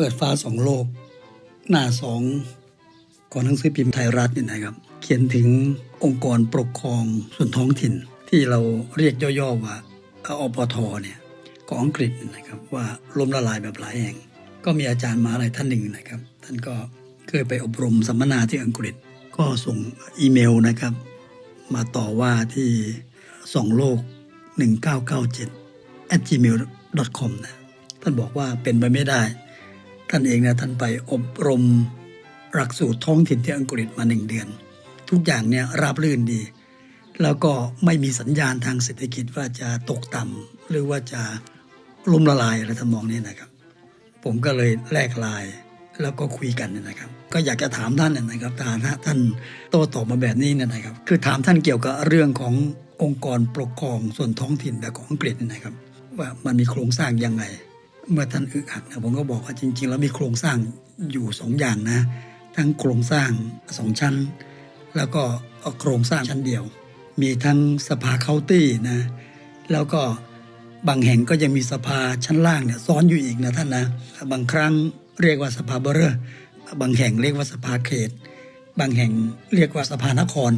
เปิดฟ้าสองโลก หน้าสองของหนังสือพิมพ์ไทยรัฐเนี่ยนะครับ เขียนถึงองค์กรปกครองส่วนท้องถิ่น ที่เราเรียกย่อๆว่าอปทเนี่ยของอังกฤษนะครับว่าล้มละลายแบบหลายแห่ง ก็มีอาจารย์มหาลัยท่านหนึ่งนะครับ ท่านก็เคยไปอบรมสัมมนาที่อังกฤษ ก็ส่งอีเมลนะครับ มาต่อว่าที่สองโลก 1997 at gmail.com นะท่านบอกว่าเป็นไปไม่ได้ ท่านเองเนะท่านไปอบรมหลักสูตรท้องถิ่นที่อังกฤษมาหนึ่งเดือน ทุกอย่างเนี่ยราบรื่นดี แล้วก็ไม่มีสัญญาณทางเศรษฐกิจว่าจะตกต่ำหรือว่าจะล้มละลายอะไรทำนองนี้นะครับ ผมก็เลยแลกลน์แล้วก็คุยกันเนี่ยนะครับ ก็อยากจะถามท่านเนี่ยนะครับถ้าท่านโต้ตอบมาแบบนี้เนี่ยนะครับ คือถามท่านเกี่ยวกับเรื่องขององค์กรปกครองส่วนท้องถิ่นแบบของอังกฤษนี่นะครับ ว่ามันมีโครงสร้างยังไง เมื่อท่านอึกอักนะผมก็บอกว่าจริง ๆ แล้วมีโครงสร้างอยู่สองอย่างนะ ทั้งโครงสร้างสองชั้น แล้วก็โครงสร้างชั้นเดียว มีทั้งสภาเคาน์ตี้นะแล้วก็บางแห่งก็ยังมีสภาชั้นล่างเนี่ยซ้อนอยู่อีกนะท่านนะบางครั้งเรียกว่าสภาเบอร์เรอร์บางแห่งเรียกว่าสภาเขต บางแห่งเรียกว่าสภานคร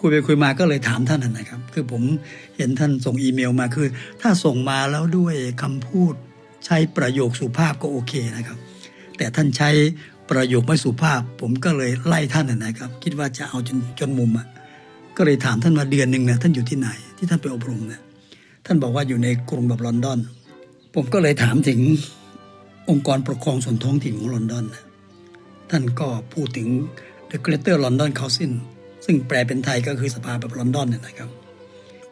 คุยไปคุยมาก็เลยถามท่านนะครับ คือผมเห็นท่านส่งอีเมลมาคือ ถ้าส่งมาแล้วด้วยคำพูด ใช้ประโยคสุภาพก็โอเคนะครับ แต่ท่านใช้ประโยคไม่สุภาพ ผมก็เลยไล่ท่านนะครับ คิดว่าจะเอาจนจนมุมอะก็เลยถามท่านมาเดือนหนึ่งนี่ยท่านอยู่ที่ไหนที่ท่านไปอบรมเนี่ยท่านบอกว่าอยู่ในกรุงแบบลอนดอน ผมก็เลยถามถึงองค์กรปกครองส่วนท้องถิ่นของลอนดอนนะท่านก็พูดถึง The Greater London Council ซึ่งแปลเป็นไทยก็คือสภาแบบลอนดอนเนี่ยนะครับ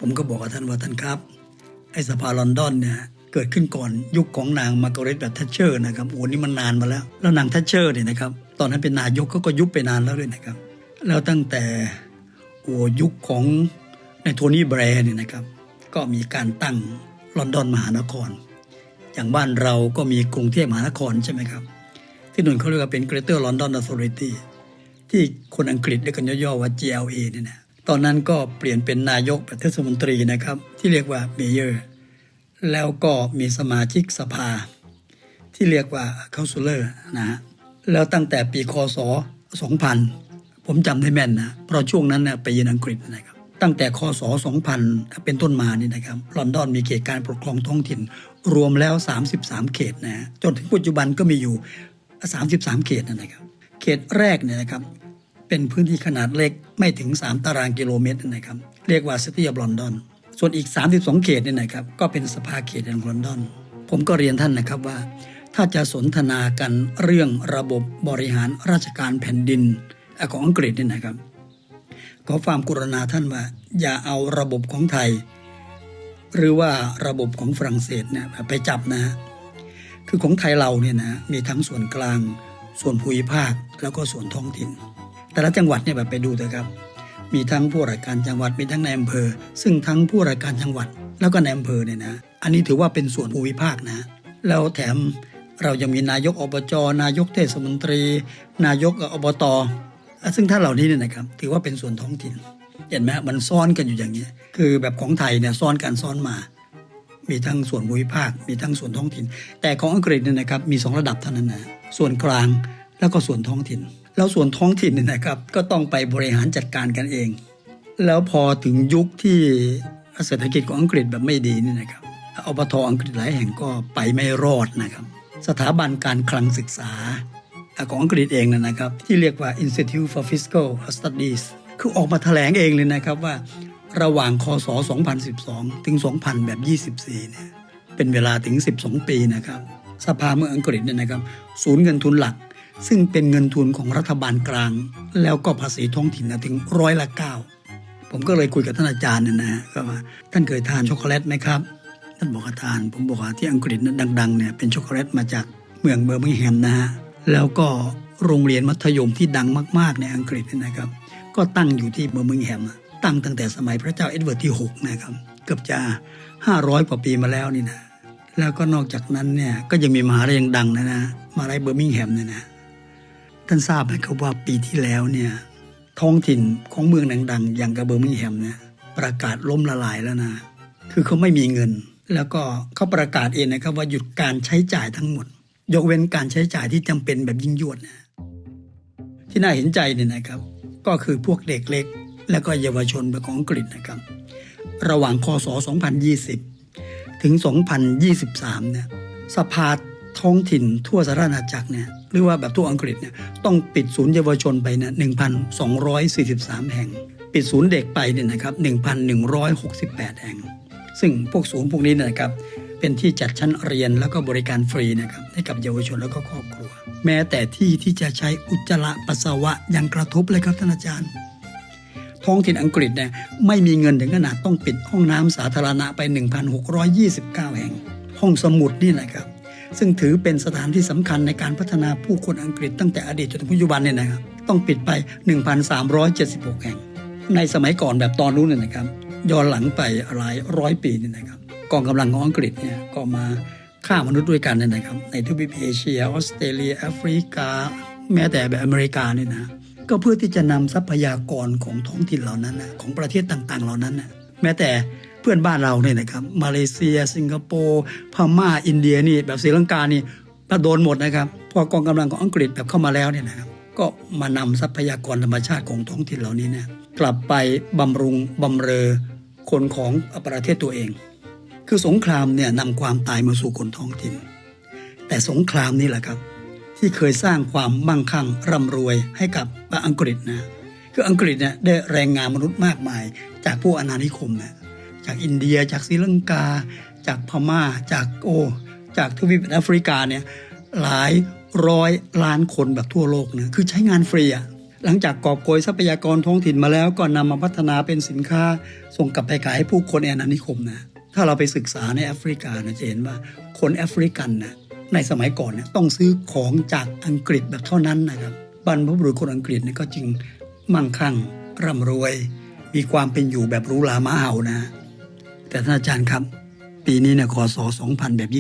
ผมก็บอกกับท่านว่าท่านครับ ไอสภาลอนดอนเนี่ย เกิดขึ้นก่อนยุคของนางมาร์กาเร็ตแบบทัชเชอร์นะครับโอ้นี่มันนานมาแล้ว แล้วนางทัชเชอร์เนี่ยนะครับตอนนั้นเป็นนายกก็ก็ยุบไปนานแล้วด้วยนะครับ แล้วตั้งแต่โอ้ยุคของในโทนี่แบร์เนี่ยนะครับก็มีการตั้งลอนดอนมหานคร อย่างบ้านเราก็มีกรุงเทพมหานครใช่ไหมครับ ที่นู่นเขาเรียกว่าเป็น Greater London Authority ที่คนอังกฤษเรียกกันย่อๆว่า GLA เนี่ยนะตอนนั้นก็เปลี่ยนเป็นนายกแบบเทศมนตรีนะครับ ที่เรียกว่าเมเยอร์ แล้วก็มีสมาชิกสภา ที่เรียกว่า Councillor นะฮะแล้วตั้งแต่ปีคศ 2000 ผมจำได้แม่นนะเพราะช่วงนั้นนะไปเยือนอังกฤษนะครับตั้งแต่คศ 2000 เป็นต้นมานี่นะครับลอนดอนมีเขตการปกครองท้องถิ่น รวมแล้ว 33 เขตนะฮะจนถึงปัจจุบันก็มีอยู่ 33 เขตนะครับ เขตแรกเนี่ยนะครับเป็นพื้นที่ขนาดเล็กไม่ถึง 3 ตารางกิโลเมตรนะครับ เรียกว่า City of London ส่วนอีก 32 เขตเนี่ยนะครับก็เป็นสภาเขตแห่งลอนดอน ผมก็เรียนท่านนะครับว่า ถ้าจะสนทนากันเรื่องระบบบริหารราชการแผ่นดินของอังกฤษเนี่ยนะครับ ขอความกรุณาท่านว่า อย่าเอาระบบของไทย หรือว่าระบบของฝรั่งเศสเนี่ยไปจับนะฮะคือของไทยเราเนี่ยนะมีทั้งส่วนกลาง ส่วนภูมิภาคแล้วก็ส่วนท้องถิ่น แต่ละจังหวัดเนี่ยแบบไปดูเถอะครับ มีทั้งผู้ราชการจังหวัดมีทั้งในอำเภอ ซึ่งทั้งผู้ราชการจังหวัด แล้วก็ในอำเภอเนี่ยนะ อันนี้ถือว่าเป็นส่วนภูมิภาคนะ แล้วแถมเรายังมีนายกอบจนายกเทศมนตรี นายกอบตซึ่งท่านเหล่านี้เนี่ยนะครับถือว่าเป็นส่วนท้องถิ่น เห็นไหมมันซ้อนกันอยู่อย่างนี้ยคือแบบของไทยเนี่ยซ้อนกันซ้อนมา มีทั้งส่วนภูมิภาค มีทั้งส่วนท้องถิ่น แต่ของอังกฤษเนี่ยนะครับมีสองระดับเท่านั้นนะส่วนกลางแล้วก็ส่วนท้องถิ่น แล้วส่วนท้องถิ่นเนี่ยนะครับ ก็ต้องไปบริหารจัดการกันเอง แล้วพอถึงยุคที่เศรษฐกิจของอังกฤษแบบไม่ดีนี่นะครับอบทอังกฤษหลายแห่งก็ไปไม่รอดนะครับ สถาบันการคลังศึกษาของอังกฤษเองนะครับ ที่เรียกว่า Institute for Fiscal Studies คือออกมาแถลงเองเลยนะครับว่า ระหว่างคศ 2012 ถึง 2000 แบบ 24 เนี่ยเป็นเวลาถึง 12 ปีนะครับ สภาเมืองอังกฤษเนี่ยนะครับ ศูนย์เงินทุนหลัก ซึ่งเป็นเงินทุนของรัฐบาลกลาง แล้วก็ภาษีท้องถิ่นนะถึงร้อยละเก้าผมก็เลยคุยกับท่านอาจารย์นี่ยนะฮะก็ว่าท่านเคยทานช็อกโกแลตไหมครับ ท่านบอกว่าทาน ผมบอกว่าที่อังกฤษนั้นดังๆเนี่ยเป็นช็อกโกแลตมาจากเมืองเบอร์มิงแฮมนะฮะแล้วก็โรงเรียนมัธยมที่ดังมากๆในอังกฤษนะครับ ก็ตั้งอยู่ที่เบอร์มิงแฮมตั้งตั้งแต่สมัยพระเจ้าเอ็ดเวิร์ดที่ 6 นะครับ เกือบจะ 500กว่าปีมาแล้วนี่นะแล้วก็นอกจากนั้นเนี่ยก็ยังมีมหาลัยยังดังนะนะมหาลัยเบอร์มิงแฮมเนี่ยนะ ท่านทราบไหมครับว่าปีที่แล้วเนี่ยท้องถิ่นของเมืองดังๆ อย่างกับเบอร์มิงแฮมเนี่ยประกาศล้มละลายแล้วนะ คือเขาไม่มีเงิน แล้วก็เขาประกาศเองนะครับว่าหยุดการใช้จ่ายทั้งหมด ยกเว้นการใช้จ่ายที่จำเป็นแบบยิ่งยวดนะที่น่าเห็นใจเนี่ยนะครับ ก็คือพวกเด็กเล็ก และก็เยาวชนของอังกฤษนะครับ ระหว่างคศ 2020 ถึง 2023 เนี่ยสภา ท้องถิ่นทั่วสาธารณจักรเนี่ยหรือว่าแบบทั่วอังกฤษเนี่ยต้องปิดศูนย์เยาวชนไปเนี่ย1,243 แห่ง ปิดศูนย์เด็กไปเนี่ยนะครับ1,168 แห่ง ซึ่งพวกศูนย์พวกนี้นะครับเป็นที่จัดชั้นเรียนแล้วก็บริการฟรีนะครับให้กับเยาวชนแล้วก็ครอบครัว แม้แต่ที่ที่จะใช้อุจจาระปัสสาวะยังกระทบเลยครับท่านอาจารย์ ท้องถิ่นอังกฤษเนี่ยไม่มีเงินถึงขนาดต้องปิดห้องน้ำสาธารณะไป 1,629 แห่ง ห้องสมุดนี่แหละครับ ซึ่งถือเป็นสถานที่สำคัญในการพัฒนาผู้คนอังกฤษตั้งแต่อดีตจนถึงปัจจุบันเนี่ยนะครับ ต้องปิดไป 1,376 แห่ง ในสมัยก่อนแบบตอนนู้นเนี่ยนะครับ ย้อนหลังไปหลายร้อยปีเนี่ยนะครับ กองกำลังของอังกฤษเนี่ยก็มาฆ่ามนุษย์ด้วยกันเนี่ยนะครับ ในทวีปเอเชียออสเตรเลียแอฟริกา แม้แต่แบบอเมริกาเนี่ยนะก็เพื่อที่จะนำทรัพยากรของท้องถิ่นเหล่านั้นนะของประเทศต่างๆ เหล่านั้นนะ แม้แต่เพื่อนบ้านเราเนี่ยนะครับมาเลเซีย สิงคโปร์พม่าอินเดียนี่แบบศรีลังกานี่ก็โดนหมดนะครับพอกองกำลังของอังกฤษแบบเข้ามาแล้วเนี่ยนะครับก็มานำทรัพยากรธรรมชาติของท้องถิ่นเหล่านี้เนี่ยกลับไปบำรุงบำเรอคนของประเทศตัวเอง คือสงครามเนี่ยนำความตายมาสู่คนท้องถิ่น แต่สงครามนี่แหละครับ ที่เคยสร้างความมั่งคั่งร่ำรวยให้กับอังกฤษนะ คืออังกฤษเนี่ยได้แรงงานมนุษย์มากมาย จากผู้อาณานิคมเนี่ยจากอินเดียจากศรีลังกา จากพม่า จากโอ จากทวีปแอฟริกาเนี่ยหลายร้อยล้านคนแบบทั่วโลกนะคือใช้งานฟรีอะหลังจากกอบโกยทรัพยากรท้องถิ่นมาแล้วก็นำมาพัฒนาเป็นสินค้า ส่งกลับไปขายให้ผู้คนในอาณานิคมนะถ้าเราไปศึกษาในแอฟริกานะจะเห็นว่าคนแอฟริกันนะในสมัยก่อนเนี่ยต้องซื้อของจากอังกฤษแบบเท่านั้นนะครับบรรพบุรุษคนอังกฤษเนี่ยก็จึง มั่งคั่ง ร่ำรวย มีความเป็นอยู่แบบหรู้ลามาเห่านะ แต่ท่านอาจารย์ครับ ปีนี้เนี่ยคศ2000 แบบ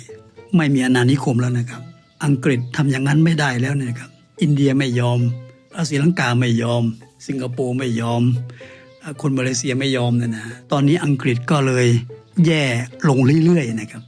24 ไม่มีอาณานิคมแล้วนะครับ อังกฤษทำอย่างนั้นไม่ได้แล้วนะครับ อินเดียไม่ยอมศรีลังกาไม่ยอม สิงคโปร์ไม่ยอม คนมาเลเซียไม่ยอมนี่ยนะ ตอนนี้อังกฤษก็เลยแย่ลงเรื่อยๆนะครับ